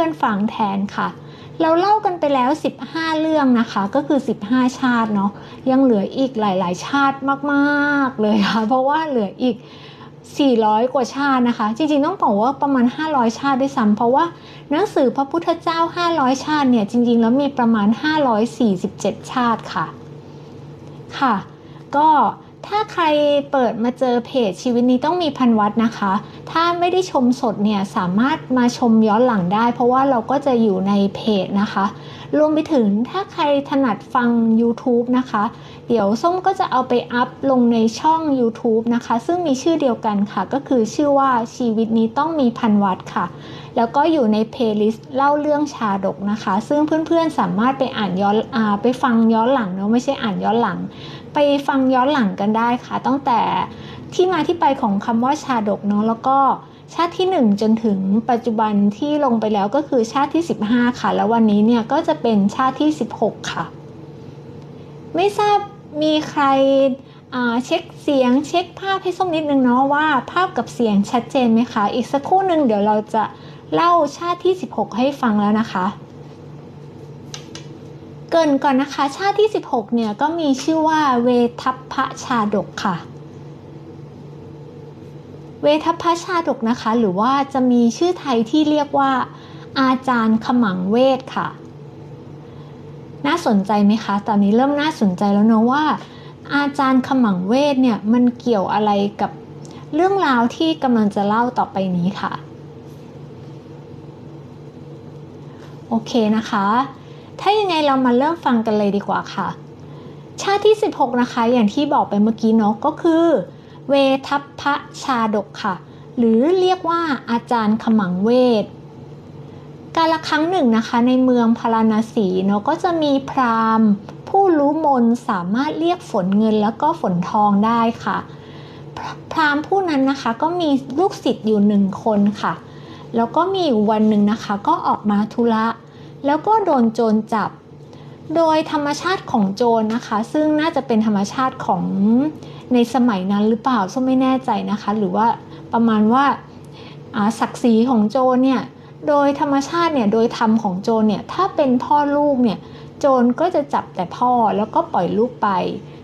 พื่อนๆฟังแทนค่ะ เราเล่ากันไปแล้ว 15 เรื่องนะคะ ก็คือ 15 ชาติเนาะยังเหลืออีกหลาย ๆ ชาติมากๆเลยค่ะ เพราะว่าเหลืออีก 400 กว่าชาตินะคะ จริงๆต้องบอกว่าประมาณ 500 ชาติด้วยซ้ำเพราะว่าหนังสือพระพุทธเจ้า 500 ชาติเนี่ยจริง ๆ แล้วมีประมาณ 547 ชาติค่ะค่ะ ก็ ถ้าใครเปิดมาเจอเพจชีวิตนี้ต้องมีพันวัดนะคะ ถ้าไม่ได้ชมสดเนี่ยสามารถมาชมย้อนหลังได้ เพราะว่าเราก็จะอยู่ในเพจนะคะ รวมไปถึงถ้าใครถนัดฟัง YouTube นะคะ เดี๋ยวส้มก็จะเอาไปอัพลงในช่อง YouTube นะคะ ซึ่งมีชื่อเดียวกันค่ะ ก็คือชื่อว่าชีวิตนี้ต้องมีพันวัดค่ะ แล้วก็อยู่ในเพลย์ลิสต์เล่าเรื่องชาดกนะคะ ซึ่งเพื่อนๆสามารถไปอ่านย้อนอไปฟังย้อนหลังเนาะไม่ใช่อ่านย้อนหลัง ไปฟังย้อนหลังกันได้ค่ะ ตั้งแต่ที่มาที่ไปของคำว่าชาดกเนาะแล้วก็ชาติที่ 1 จนถึงปัจจุบันที่ลงไปแล้วก็คือชาติที่ 15 ค่ะ แล้ววันนี้เนี่ยก็จะเป็นชาติที่ 16 ค่ะ ไม่ทราบมีใครเช็คเสียงเช็คภาพให้ส้มนิดนึงเนาะว่าภาพกับเสียงชัดเจนไหมคะ อีกสักครู่หนึ่งเดี๋ยวเราจะเล่าชาติที่ 16 ให้ฟังแล้วนะคะ เกินก่อนนะคะ ชาติที่ 16 เนี่ยก็มีชื่อว่าเวทัพพระชาดกค่ะ เวทัพพระชาดกนะคะ หรือว่าจะมีชื่อไทยที่เรียกว่า อาจารย์ขมังเวทค่ะ น่าสนใจไหมคะ ตอนนี้เริ่มน่าสนใจแล้วเนอะว่า อาจารย์ขมังเวทเนี่ยมันเกี่ยวอะไรกับเรื่องราวที่กำลังจะเล่าต่อไปนี้ค่ะ โอเคนะคะ ถ้ายังไงเรามาเริ่มฟังกันเลยดีกว่าค่ะ ชาติที่ 16 นะคะ อย่างที่บอกไปเมื่อกี้เนาะก็คือ เวทัพพระชาดกค่ะ หรือเรียกว่าอาจารย์ขมังเวทกาลครั้งหนึ่งนะคะ ในเมืองพาราณสีเนาะก็จะมีพราหมณ์ ผู้รู้มนสามารถเรียกฝนเงินแล้วก็ฝนทองได้ค่ะ พราหมณ์ผู้นั้นนะคะก็มีลูกศิษย์อยู่หนึ่งคนค่ะ แล้วก็มีวันหนึ่งนะคะ ก็ออกมาธุระ แล้วก็โดนโจรจับ โดยธรรมชาติของโจรนะคะ ซึ่งน่าจะเป็นธรรมชาติของในสมัยนั้นหรือเปล่าส้มไม่แน่ใจนะคะ หรือว่าประมาณว่าศักดิ์ศรีของโจรเนี่ยโดยธรรมชาติเนี่ยโดยธรรมของโจรเนี่ยถ้าเป็นพ่อลูกเนี่ยโจรก็จะจับแต่พ่อแล้วก็ปล่อยลูกไป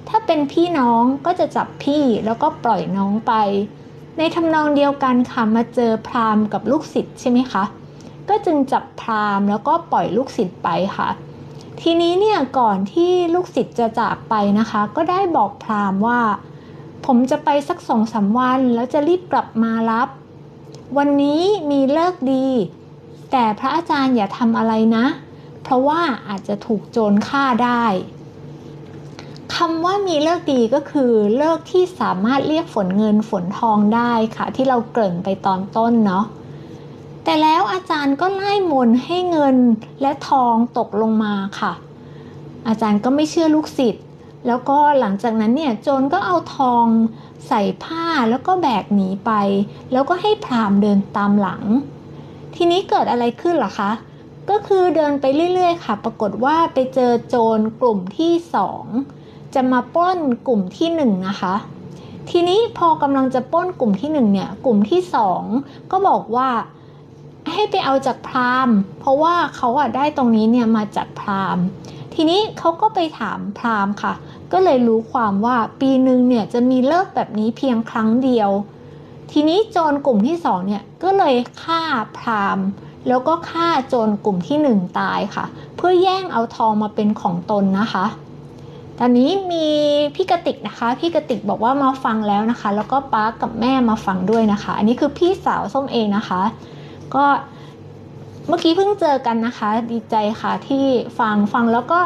ถ้าเป็นพี่น้องก็จะจับพี่แล้วก็ปล่อยน้องไป ในทำนองเดียวกันค่ะมาเจอพราหมณ์กับลูกศิษย์ใช่ไหมคะ ก็จึงจับพราหมณ์แล้วก็ปล่อยลูกศิษย์ไปค่ะ ทีนี้เนี่ยก่อนที่ลูกศิษย์จะจากไปนะคะ ก็ได้บอกพราหมณ์ว่า ผมจะไปสักสองสาวันแล้วจะรีบกลับมารับ วันนี้มีเลิกดี แต่พระอาจารย์อย่าทำอะไรนะ เพราะว่าอาจจะถูกโจรฆ่าได้คำว่ามีเลิกดีก็คือเลิกที่สามารถเรียกฝนเงินฝนทองได้ค่ะ ที่เราเกริ่นไปตอนต้นเนาะ แต่แล้วอาจารย์ก็ไล่มนให้เงินและทองตกลงมาค่ะ อาจารย์ก็ไม่เชื่อลูกศิษย์แล้วก็หลังจากนั้นเนี่ยโจรก็เอาทองใส่ผ้าแล้วก็แบกหนีไป แล้วก็ให้พรามเดินตามหลัง ทีนี้เกิดอะไรขึ้นหรอคะ ก็คือเดินไปเรื่อยๆ ค่ะ ปรากฏว่าไปเจอโจรกลุ่มที่สองจะมาป้นกลุ่มที่หนึ่งนะคะ ทีนี้พอกำลังจะป้นกลุ่มที่หนึ่งเนี่ยกลุ่มที่สองก็บอกว่า ให้ไปเอาจากพราหมณ์ เพราะว่าเขาอะได้ตรงนี้เนี่ยมาจากพราหมณ์ ทีนี้เขาก็ไปถามพราหมณ์ค่ะ ก็เลยรู้ความว่าปีหนึ่งเนี่ยจะมีเลิกแบบนี้เพียงครั้งเดียว ทีนี้โจรกลุ่มที่สองเนี่ยก็เลยฆ่าพราหมณ์ แล้วก็ฆ่าโจรกลุ่มที่หนึ่งตายค่ะ เพื่อแย่งเอาทองมาเป็นของตนนะคะตอนนี้มีพี่กติกนะคะ พี่กติกบอกว่ามาฟังแล้วนะคะ แล้วก็ป้ากับแม่มาฟังด้วยนะคะ อันนี้คือพี่สาวส้มเองนะคะ ก็เมื่อกี้เพิ่งเจอกันนะคะ ดีใจค่ะที่ฟังฟังแล้วก็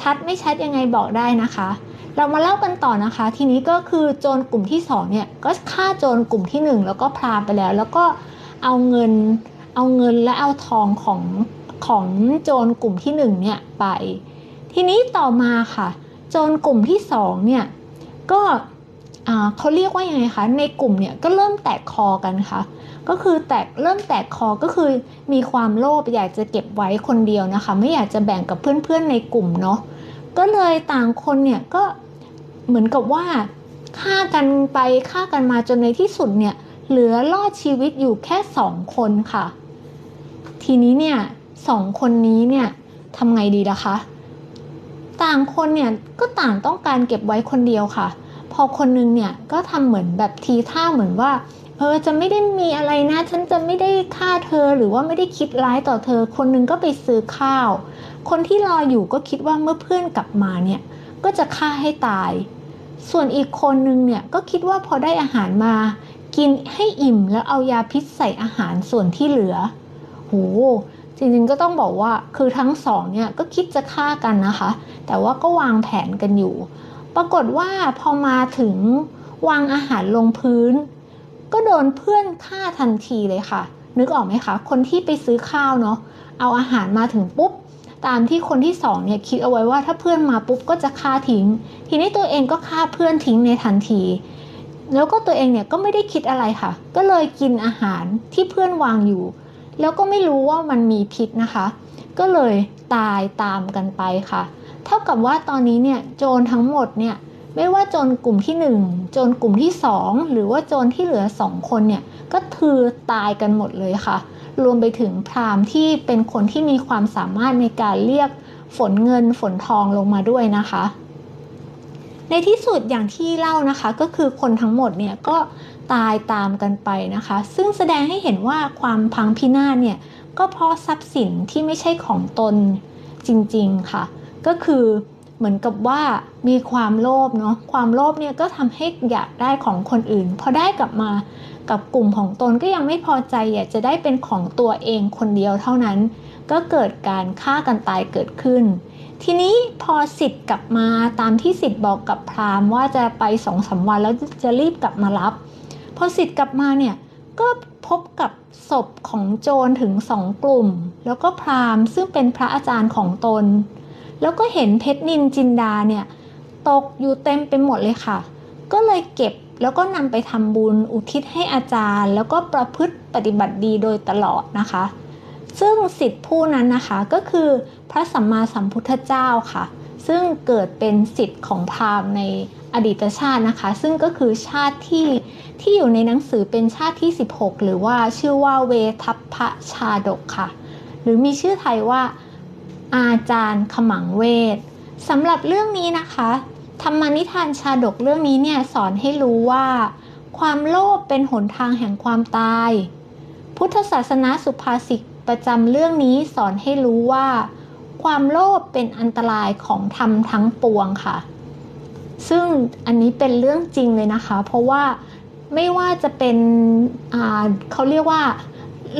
ชัดไม่ชัดยังไงบอกได้นะคะ เรามาเล่ากันต่อนะคะ ทีนี้ก็คือโจรกลุ่มที่2เนี่ยก็ฆ่าโจรกลุ่มที่ 1 แล้วก็พราไปแล้ว แล้วก็เอาเงินเอาเงินและเอาทองของของโจรกลุ่มที่ 1 เนี่ยไป ทีนี้ต่อมาค่ะ โจรกลุ่มที่2เนี่ยก็ เขาเรียกว่ายังไงคะ ในกลุ่มเนี่ยก็เริ่มแตกคอกันค่ะ ก็คือแตกเริ่มแตกคอก็คือมีความโลภอยากจะเก็บไว้คนเดียวนะคะ ไม่อยากจะแบ่งกับเพื่อนๆในกลุ่มเนาะ ก็เลยต่างคนเนี่ยก็เหมือนกับว่าฆ่ากันไปฆ่ากันมาจนในที่สุดเนี่ยเหลือรอดชีวิตอยู่แค่สองคนค่ะ ทีนี้เนี่ยสองคนนี้เนี่ยทำไงดีล่ะคะ ต่างคนเนี่ยก็ต่างต้องการเก็บไว้คนเดียวค่ะ พอคนนึงเนี่ยก็ทำเหมือนแบบทีท่าเหมือนว่าเออจะไม่ได้มีอะไรนะ ฉันจะไม่ได้ฆ่าเธอหรือว่าไม่ได้คิดร้ายต่อเธอ คนนึงก็ไปซื้อข้าว คนที่รออยู่ก็คิดว่าเมื่อเพื่อนกลับมาเนี่ยก็จะฆ่าให้ตาย ส่วนอีกคนนึงเนี่ยก็คิดว่าพอได้อาหารมา กินให้อิ่มแล้วเอายาพิษใส่อาหารส่วนที่เหลือโหจริงๆก็ต้องบอกว่าคือทั้งสองเนี่ยก็คิดจะฆ่ากันนะคะ แต่ว่าก็วางแผนกันอยู่ ปรากฏว่าพอมาถึงวางอาหารลงพื้น ก็โดนเพื่อนฆ่าทันทีเลยค่ะ นึกออกไหมคะ คนที่ไปซื้อข้าวเนาะเอาอาหารมาถึงปุ๊บ ตามที่คนที่สองเนี่ยคิดเอาไว้ว่าถ้าเพื่อนมาปุ๊บก็จะฆ่าทิ้ง ทีนี้ตัวเองก็ฆ่าเพื่อนทิ้งในทันที แล้วก็ตัวเองเนี่ยก็ไม่ได้คิดอะไรค่ะ ก็เลยกินอาหารที่เพื่อนวางอยู่ แล้วก็ไม่รู้ว่ามันมีพิษนะคะ ก็เลยตายตามกันไปค่ะ เท่ากับว่าตอนนี้เนี่ยโจรทั้งหมดเนี่ยไม่ว่าโจรกลุ่มที่ 1 โจรกลุ่มที่ 2 หรือว่าโจรที่เหลือ 2 คนเนี่ยก็คือตายกันหมดเลยค่ะ รวมไปถึงพรามที่เป็นคนที่มีความสามารถในการเรียกฝนเงินฝนทองลงมาด้วยนะคะ ในที่สุดอย่างที่เล่านะคะก็คือคนทั้งหมดเนี่ยก็ตายตามกันไปนะคะ ซึ่งแสดงให้เห็นว่าความพังพินาศเนี่ยก็เพราะทรัพย์สินที่ไม่ใช่ของตนจริงๆค่ะ ก็คือเหมือนกับว่ามีความโลภเนาะความโลภเนี่ยก็ทำให้อยากได้ของคนอื่น พอได้กลับมากับกลุ่มของตนก็ยังไม่พอใจอยากจะได้เป็นของตัวเองคนเดียวเท่านั้น ก็เกิดการฆ่ากันตายเกิดขึ้น ทีนี้พอสิทธิ์กลับมาตามที่สิทธิ์บอกกับพราหมณ์ว่าจะไปสองสาวันแล้วจะรีบกลับมารับ พอสิทธิ์กลับมาเนี่ยก็พบกับศพของโจรถึงสองกลุ่ม แล้วก็พราหมณ์ซึ่งเป็นพระอาจารย์ของตน แล้วก็เห็นเพชรนินจินดาเนี่ยตกอยู่เต็มไปหมดเลยค่ะ ก็เลยเก็บแล้วก็นำไปทำบุญอุทิศให้อาจารย์ แล้วก็ประพฤติปฏิบัติดีโดยตลอดนะคะ ซึ่งสิทธิผู้นั้นนะคะก็คือพระสัมมาสัมพุทธเจ้าค่ะ ซึ่งเกิดเป็นสิทธิ์ของพราหมณ์ในอดีตชาตินะคะ ซึ่งก็คือชาติที่ที่อยู่ในหนังสือเป็นชาติที่ 16 หรือว่าชื่อว่าเวทัพพะชาดกค่ะ หรือมีชื่อไทยว่า อาจารย์ขมังเวทสำหรับเรื่องนี้นะคะธรรมนิทานชาดกเรื่องนี้เนี่ยสอนให้รู้ว่า ความโลภเป็นหนทางแห่งความตาย พุทธศาสนาสุภาษิตประจำเรื่องนี้สอนให้รู้ว่า ความโลภเป็นอันตรายของธรรมทั้งปวงค่ะ ซึ่งอันนี้เป็นเรื่องจริงเลยนะคะ เพราะว่าไม่ว่าจะเป็นเขาเรียกว่า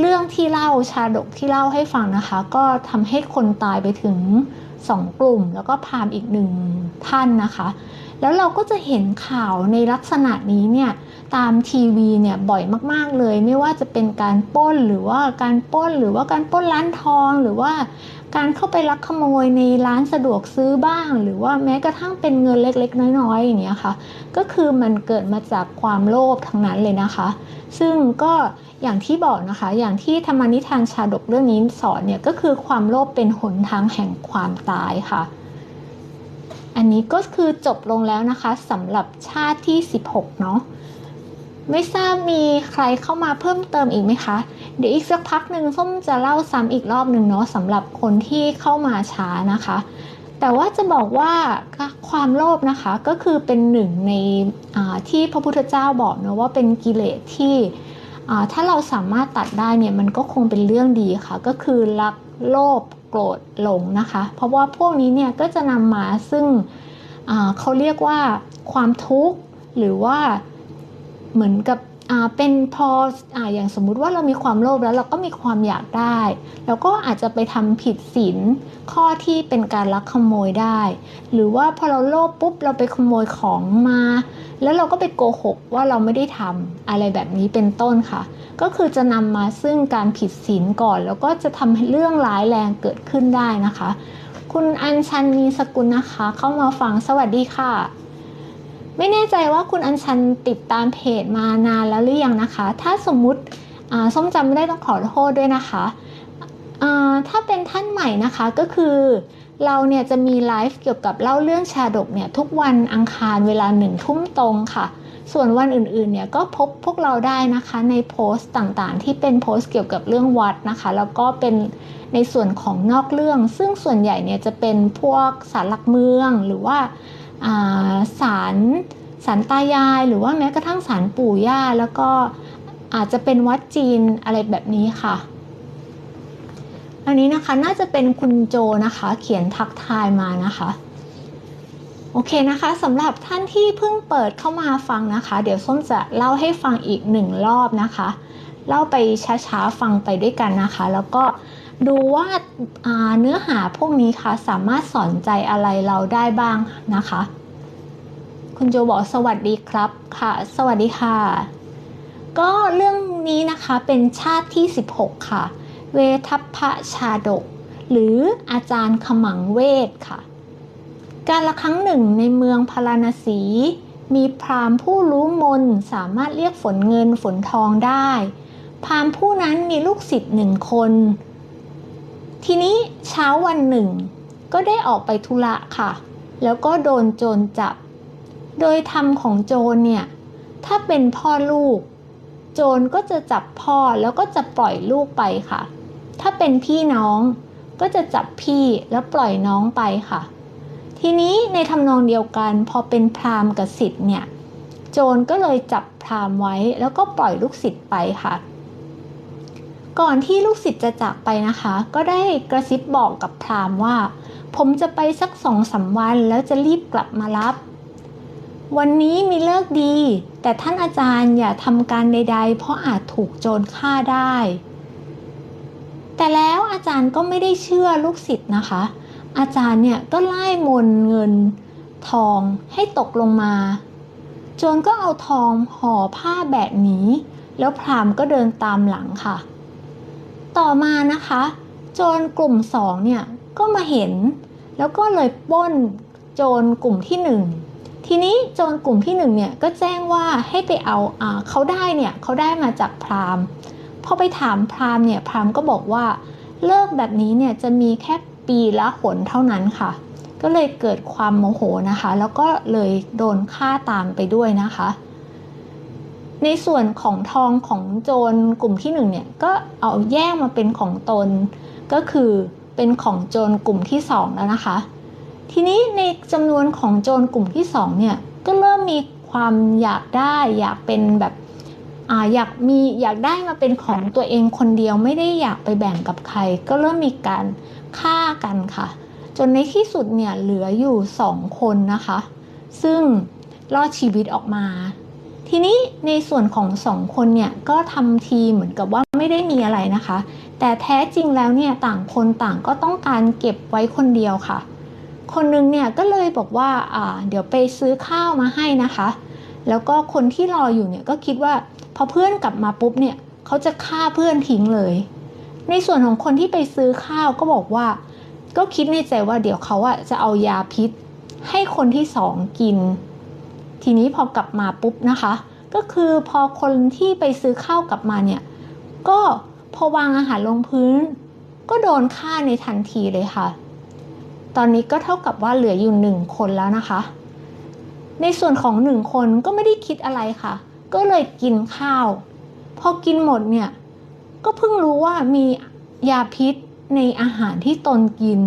เรื่องที่เล่าชาดกที่เล่าให้ฟังนะคะ ก็ทำให้คนตายไปถึงสองกลุ่ม แล้วก็พามอีกหนึ่งท่านนะคะ แล้วเราก็จะเห็นข่าวในลักษณะนี้เนี่ยตามทีวีเนี่ยบ่อยมากๆเลย ไม่ว่าจะเป็นการป้นหรือว่าการป้นหรือว่าการป้นร้านทองหรือว่าการเข้าไปลักขโมยในร้านสะดวกซื้อบ้าง หรือว่าแม้กระทั่งเป็นเงินเล็กๆ น้อยๆอย่างเงี้ยค่ะ ก็คือมันเกิดมาจากความโลภทั้งนั้นเลยนะคะ ซึ่งก็ อย่างที่บอกนะคะ อย่างที่ธรรมนิทานชาดกเรื่องนี้สอนเนี่ยก็คือความโลภเป็นหนทางแห่งความตายค่ะ อันนี้ก็คือจบลงแล้วนะคะสำหรับชาติที่ 16 เนาะไม่ทราบมีใครเข้ามาเพิ่มเติมอีกไหมคะ เดี๋ยวอีกสักพักหนึ่งส้มจะเล่าซ้ำอีกรอบหนึ่งเนาะสำหรับคนที่เข้ามาช้านะคะ แต่ว่าจะบอกว่าความโลภนะคะก็คือเป็นหนึ่งในที่พระพุทธเจ้าบอกเนะว่าเป็นกิเลสที่ ถ้าเราสามารถตัดได้เนี่ยมันก็คงเป็นเรื่องดีค่ะ ก็คือรักโลภโกรธหลงนะคะ เพราะว่าพวกนี้เนี่ยก็จะนำมาซึ่งเขาเรียกว่าความทุกข์หรือว่าเหมือนกับ เป็นพอออย่างสมมุติว่าเรามีความโลภแล้วเราก็มีความอยากได้ แล้วก็อาจจะไปทำผิดศีลข้อที่เป็นการลักขโมยได้ หรือว่าพอเราโลภปุ๊บเราไปขโมยของมา แล้วเราก็ไปโกหกว่าเราไม่ได้ทำอะไรแบบนี้เป็นต้นค่ะ ก็คือจะนำมาซึ่งการผิดศีลก่อน แล้วก็จะทำให้เรื่องร้ายแรงเกิดขึ้นได้นะคะ คุณอัญชันมีสกุลนะคะ เข้ามาฟังสวัสดีค่ะ ไม่แน่ใจว่าคุณอัญชันติดตามเพจมานานแล้วหรือยังนะคะ ถ้าสมมุติส้มจำไม่ได้ต้องขอโทษด้วยนะคะถ้าเป็นท่านใหม่นะคะก็คือเราเนี่ยจะมีไลฟ์เกี่ยวกับเล่าเรื่องชาดกเนี่ยทุกวันอังคารเวลาหนึ่งทุ่มตรงค่ะ ส่วนวันอื่นๆเนี่ยก็พบพวกเราได้นะคะในโพสต์ต่างๆ ที่เป็นโพสต์เกี่ยวกับเรื่องวัดนะคะ แล้วก็เป็นในส่วนของนอกเรื่อง ซึ่งส่วนใหญ่เนี่ยจะเป็นพวกสารหลักเมืองหรือว่า สารสารตายาย หรือว่าแม้กระทั่งสารปู่ย่า แล้วก็อาจจะเป็นวัดจีนอะไรแบบนี้ค่ะอันนี้นะคะน่าจะเป็นคุณโจนะคะ เขียนทักทายมานะคะโอเคนะคะสำหรับท่านที่เพิ่งเปิดเข้ามาฟังนะคะ เดี๋ยวส้มจะเล่าให้ฟังอีกหนึ่งรอบนะคะ เล่าไปช้าๆฟังไปด้วยกันนะคะ แล้วก็ ดูว่าเนื้อหาพวกนี้ค่ะสามารถสอนใจอะไรเราได้บ้างนะคะ คุณโจบอกสวัสดีครับค่ะ สวัสดีค่ะ ก็เรื่องนี้นะคะเป็นชาติที่ 16 ค่ะ เวทัพพระชาดก หรืออาจารย์ขมังเวทค่ะ การละครั้งหนึ่งในเมืองพาราณสี มีพราหมณ์ผู้รู้มนสามารถเรียกฝนเงินฝนทองได้พราหมณ์ผู้นั้นมีลูกศิษย์หนึ่งคน ทีนี้เช้าวันหนึ่ง ก็ได้ออกไปธุระค่ะ แล้วก็โดนโจรจับ โดยธรรมของโจรเนี่ย ถ้าเป็นพ่อลูก โจรก็จะจับพ่อแล้วก็จะปล่อยลูกไปค่ะ ถ้าเป็นพี่น้องก็จะจับพี่แล้วปล่อยน้องไปค่ะ ทีนี้ในทำนองเดียวกันพอเป็นพราหมณ์กับศิษย์เนี่ย โจรก็เลยจับพราหมณ์ไว้แล้วก็ปล่อยลูกศิษย์ไปค่ะ ก่อนที่ลูกศิษย์จะจากไปนะคะ ก็ได้กระซิบบอกกับพราหมณ์ว่า ผมจะไปสักสองสาวันแล้วจะรีบกลับมารับ วันนี้มีเลิกดี แต่ท่านอาจารย์อย่าทำการใด ๆ เพราะอาจถูกโจรฆ่าได้ แต่แล้วอาจารย์ก็ไม่ได้เชื่อลูกศิษย์นะคะ อาจารย์เนี่ยก็ไล่มนเงินทองให้ตกลงมา โจนก็เอาทองห่อผ้าแบบนี้แล้วพรามก็เดินตามหลังค่ะ ต่อมานะคะ โจรกลุ่มสองเนี่ยก็มาเห็น แล้วก็เลยป้นโจรกลุ่มที่หนึ่งทีนี้โจรกลุ่มที่หนึ่งเนี่ยก็แจ้งว่าให้ไปเอาอเขาได้เนี่ยเขาได้มาจากพรามพอไปถามพรามเนี่ยพรามก็บอกว่าเลิกแบบนี้เนี่ยจะมีแค่ปีละหนเท่านั้นค่ะ ก็เลยเกิดความโมโหนะคะ แล้วก็เลยโดนฆ่าตามไปด้วยนะคะ ในส่วนของทองของโจรกลุ่มที่หนึ่งเนี่ยก็เอาแยกมาเป็นของตน ก็คือเป็นของโจรกลุ่มที่สองแล้วนะคะ ทีนี้ในจำนวนของโจรกลุ่มที่สองเนี่ยก็เริ่มมีความอยากได้อยากเป็นแบบออยากมีอยากได้มาเป็นของตัวเองคนเดียวไม่ได้อยากไปแบ่งกับใคร ก็เริ่มมีการฆ่ากันค่ะ จนในที่สุดเนี่ยเหลืออยู่สองคนนะคะ ซึ่งรอดชีวิตออกมา ทีนี้ในส่วนของสองคนเนี่ยก็ทำทีเหมือนกับว่าไม่ได้มีอะไรนะคะ แต่แท้จริงแล้วเนี่ยต่างคนต่างก็ต้องการเก็บไว้คนเดียวค่ะ คนนึงเนี่ยก็เลยบอกว่าอ่าเดี๋ยวไปซื้อข้าวมาให้นะคะ แล้วก็คนที่รออยู่เนี่ยก็คิดว่าพอเพื่อนกลับมาปุ๊บเนี่ยเขาจะฆ่าเพื่อนทิ้งเลย ในส่วนของคนที่ไปซื้อข้าวก็บอกว่า ก็คิดในใจว่าเดี๋ยวเขาอะจะเอายาพิษ ให้คนที่สองกิน ทีนี้พอกลับมาปุ๊บนะคะ ก็คือพอคนที่ไปซื้อข้าวกลับมาเนี่ย ก็พอวางอาหารลงพื้น ก็โดนฆ่าในทันทีเลยค่ะ ตอนนี้ก็เท่ากับว่าเหลืออยู่หนึ่งคนแล้วนะคะ ในส่วนของหนึ่งคนก็ไม่ได้คิดอะไรค่ะ ก็เลยกินข้าว พอกินหมดเนี่ย ก็เพิ่งรู้ว่ามียาพิษในอาหารที่ตนกิน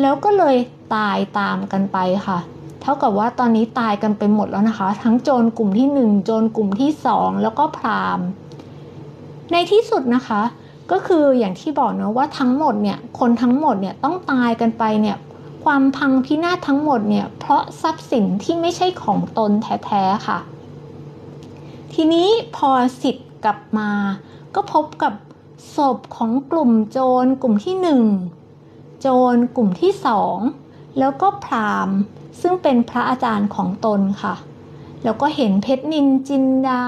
แล้วก็เลยตายตามกันไปค่ะ เท่ากับว่าตอนนี้ตายกันไปหมดแล้วนะคะ ทั้งโจรกลุ่มที่ 1 โจรกลุ่มที่ 2 แล้วก็พรามในที่สุดนะคะ ก็คืออย่างที่บอกเนาะว่าทั้งหมดเนี่ยคนทั้งหมดเนี่ยต้องตายกันไปเนี่ยความพังพินาศทั้งหมดเนี่ยเพราะทรัพย์สินที่ไม่ใช่ของตนแท้ๆค่ะ ทีนี้พอสิทธิ์กลับมา ก็พบกับศพของกลุ่มโจรกลุ่มที่หนึ่งโจรกลุ่มที่สองแล้วก็พราหมณ์ ซึ่งเป็นพระอาจารย์ของตนค่ะ แล้วก็เห็นเพชรนินจินดา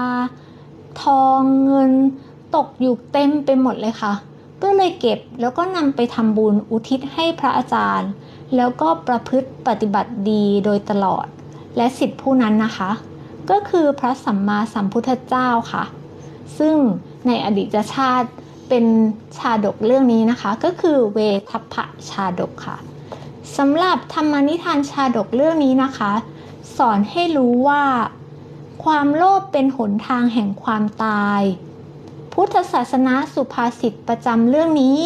ทองเงิน ตกอยู่เต็มไปหมดเลยค่ะ ก็เลยเก็บแล้วก็นำไปทำบุญอุทิศให้พระอาจารย์ แล้วก็ประพฤติปฏิบัติดีโดยตลอด และสิทธิผู้นั้นนะคะ ก็คือพระสัมมาสัมพุทธเจ้าค่ะ ซึ่งในอดีตชาติเป็นชาดกเรื่องนี้นะคะ ก็คือเวทัพพะชาดกค่ะ สำหรับธรรมนิทานชาดกเรื่องนี้นะคะ สอนให้รู้ว่า ความโลภเป็นหนทางแห่งความตาย พุทธศาสนาสุภาษิตประจำเรื่องนี้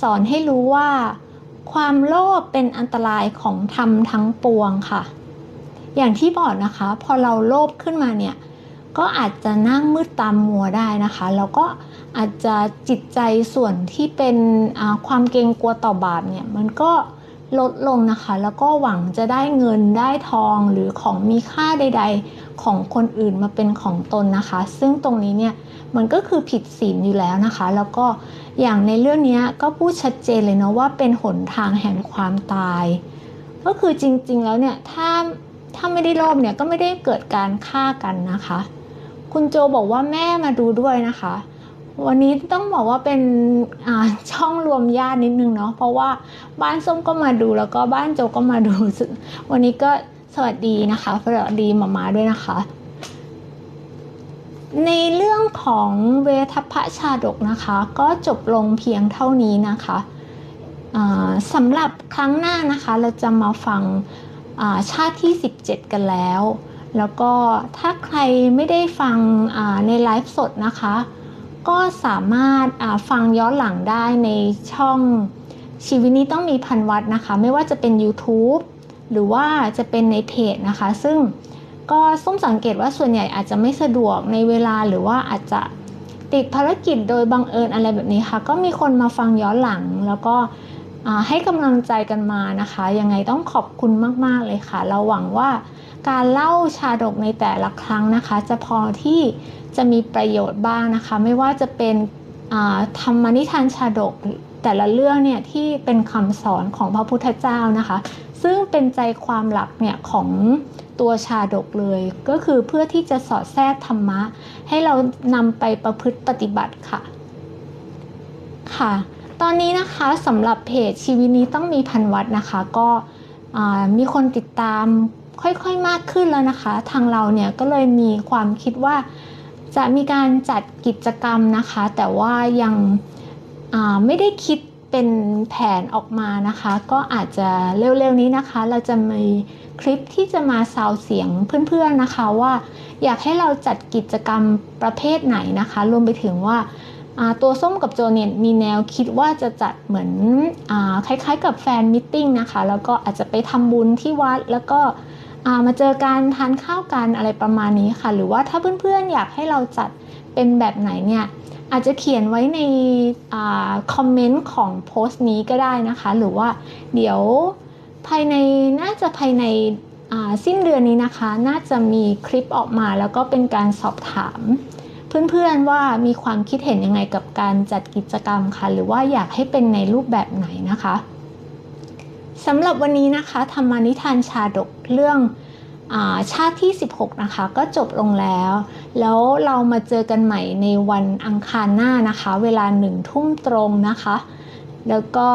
สอนให้รู้ว่า ความโลภเป็นอันตรายของธรรมทั้งปวงค่ะ อย่างที่บอกนะคะ พอเราโลภขึ้นมาเนี่ยก็อาจจะนั่งมืดตามมัวได้นะคะ แล้วก็อาจจะจิตใจส่วนที่เป็นความเกรงกลัวต่อบาปเนี่ยมันก็ ลดลงนะคะ แล้วก็หวังจะได้เงินได้ทองหรือของมีค่าใด ๆ ของคนอื่นมาเป็นของตนนะคะ ซึ่งตรงนี้เนี่ยมันก็คือผิดศีลอยู่แล้วนะคะ แล้วก็อย่างในเรื่องนี้ก็พูดชัดเจนเลยเนาะว่าเป็นหนทางแห่งความตาย ก็คือจริงๆแล้วเนี่ยถ้าถ้าไม่ได้โลภเนี่ยก็ไม่ได้เกิดการฆ่ากันนะคะ คุณโจบอกว่าแม่มาดูด้วยนะคะ วันนี้ต้องบอกว่าเป็นช่องรวมญาตินิดนึงเนาะเพราะว่าบ้านส้มก็มาดูแล้วก็บ้านโจก็มาดู วันนี้ก็สวัสดีนะคะสวัสดีหมามาด้วยนะคะ ในเรื่องของเวทัพชาดกนะคะ ก็จบลงเพียงเท่านี้นะคะสำหรับครั้งหน้านะคะเราจะมาฟังชาติที่ 17 กันแล้ว แล้วก็ถ้าใครไม่ได้ฟังในไลฟ์สดนะคะ ก็สามารถฟังย้อนหลังได้ในช่องชีวิตนี้ต้องมีพันวัดนะคะ ไม่ว่าจะเป็น YouTube หรือว่าจะเป็นในเพจนะคะ ซึ่งก็ส้มสังเกตว่าส่วนใหญ่อาจจะไม่สะดวกในเวลาหรือว่าอาจจะติดภารกิจโดยบังเอิญอะไรแบบนี้ค่ะ ก็มีคนมาฟังย้อนหลัง แล้วก็ให้กำลังใจกันมานะคะ ยังไงต้องขอบคุณมาก ๆ เลยค่ะ เราหวังว่าการเล่าชาดกในแต่ละครั้งนะคะ จะพอที่ จะมีประโยชน์บ้างนะคะ ไม่ว่าจะเป็นธรรมนิทานชาดกแต่ละเรื่องเนี่ยที่เป็นคำสอนของพระพุทธเจ้านะคะ ซึ่งเป็นใจความหลักเนี่ยของตัวชาดกเลย ก็คือเพื่อที่จะสอดแทรกธรรมะ ให้เรานำไปประพฤติปฏิบัติค่ะค่ะ ตอนนี้นะคะสำหรับเพจชีวิตนี้ต้องมีพันวัดนะคะ ก็มีคนติดตามค่อยๆมากขึ้นแล้วนะคะ ทางเราเนี่ยก็เลยมีความคิดว่า จะมีการจัดกิจกรรมนะคะ แต่ว่ายังไม่ได้คิดเป็นแผนออกมานะคะ ก็อาจจะเร็วๆนี้นะคะ เราจะมีคลิปที่จะมาซาวเสียงเพื่อนๆนะคะว่า อยากให้เราจัดกิจกรรมประเภทไหนนะคะ รวมไปถึงว่าตัวส้มกับโจเนี่ยมีแนวคิดว่าจะจัดเหมือนอคล้ายๆ กับแฟนมิทติ้งนะคะ แล้วก็อาจจะไปทำบุญที่วัดแล้วก็ มาเจอการทานข้าวกันอะไรประมาณนี้ค่ะ หรือว่าถ้าเพื่อนๆอยากให้เราจัดเป็นแบบไหนเนี่ยอาจจะเขียนไว้ในอคอมเมนต์ของโพสต์นี้ก็ได้นะคะ หรือว่าเดี๋ยวภายในน่าจะภายในสิ้นเดือนนี้นะคะ น่าจะมีคลิปออกมาแล้วก็เป็นการสอบถาม เพื่อนๆว่ามีความคิดเห็นยังไงกับการจัดกิจกรรมค่ะ หรือว่าอยากให้เป็นในรูปแบบไหนนะคะ สำหรับวันนี้นะคะธรรมานิทานชาดกเรื่องชาติที่ 16 นะคะ ก็จบลงแล้ว แล้วเรามาเจอกันใหม่ในวันอังคารหน้านะคะ เวลาหนึ่งทุ่มตรงนะคะ แล้วก็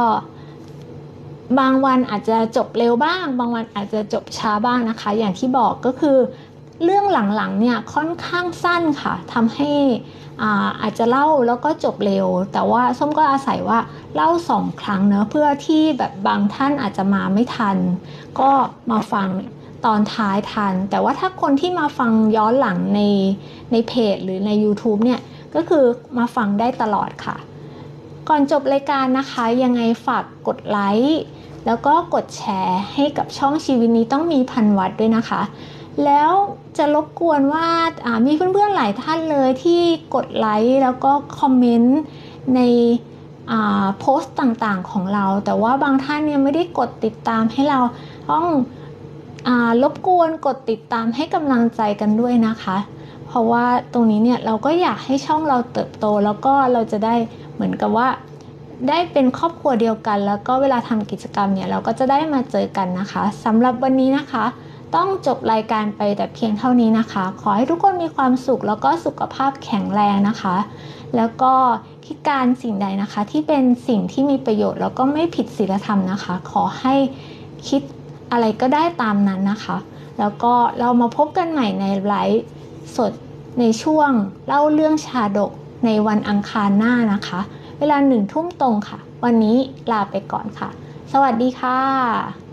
บางวันอาจจะจบเร็วบ้าง บางวันอาจจะจบช้าบ้างนะคะ อย่างที่บอกก็คือ เรื่องหลังๆเนี่ยค่อนข้างสั้นค่ะทำให้อาอาจจะเล่าแล้วก็จบเร็ว แต่ว่าส้มก็อาศัยว่าเล่าสองครั้งเนอะเพื่อที่แบบบางท่านอาจจะมาไม่ทัน ก็มาฟังตอนท้ายทัน แต่ว่าถ้าคนที่มาฟังย้อนหลังในในเพจหรือใน YouTube เนี่ยก็คือมาฟังได้ตลอดค่ะ ก่อนจบรายการนะคะ ยังไงฝากกดไลค์แล้วก็กดแชร์ให้กับช่องชีวิตนี้ต้องมีพันวัดด้วยนะคะ แล้วจะรบกวนว่ามีเพื่อนๆหลายท่านเลยที่กดไลค์แล้วก็คอมเมนต์ในโพสต์ต่างๆของเรา แต่ว่าบางท่านเนี่ยไม่ได้กดติดตามให้เราต้องรบกวนกดติดตามให้กำลังใจกันด้วยนะคะ เพราะว่าตรงนี้เนี่ยเราก็อยากให้ช่องเราเติบโต แล้วก็เราจะได้เหมือนกับว่า ได้เป็นครอบครัวเดียวกัน แล้วก็เวลาทำกิจกรรมเนี่ยเราก็จะได้มาเจอกันนะคะสำหรับวันนี้นะคะ ต้องจบรายการไปแต่เพียงเท่านี้นะคะ ขอให้ทุกคนมีความสุขแล้วก็สุขภาพแข็งแรงนะคะ แล้วก็คิดการสิ่งใดนะคะ ที่เป็นสิ่งที่มีประโยชน์ แล้วก็ไม่ผิดศีลธรรมนะคะ ขอให้คิดอะไรก็ได้ตามนั้นนะคะ แล้วก็เรามาพบกันใหม่ในไลฟ์สดในช่วงเล่าเรื่องชาดกในวันอังคารหน้านะคะ เวลาหนึ่งทุ่มตรงค่ะ วันนี้ลาไปก่อนค่ะ สวัสดีค่ะ